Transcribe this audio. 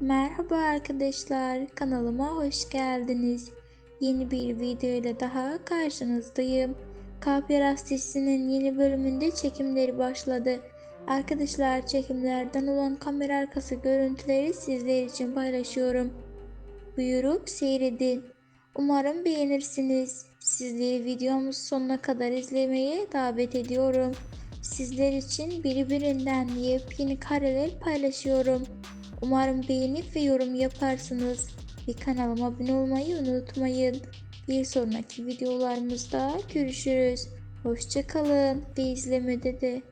Merhaba arkadaşlar, kanalıma hoş geldiniz. Yeni bir video ile daha karşınızdayım. Kapiras dizisinin yeni bölümünde çekimleri başladı. Arkadaşlar çekimlerden olan kamera arkası görüntüleri sizler için paylaşıyorum. Buyurup seyredin. Umarım beğenirsiniz. Sizleri videomuz sonuna kadar izlemeye davet ediyorum. Sizler için birbirinden yepyeni kareler paylaşıyorum. Umarım beğenip ve yorum yaparsınız. Ve kanalıma abone olmayı unutmayın. Bir sonraki videolarımızda görüşürüz. Hoşçakalın ve izlemede de.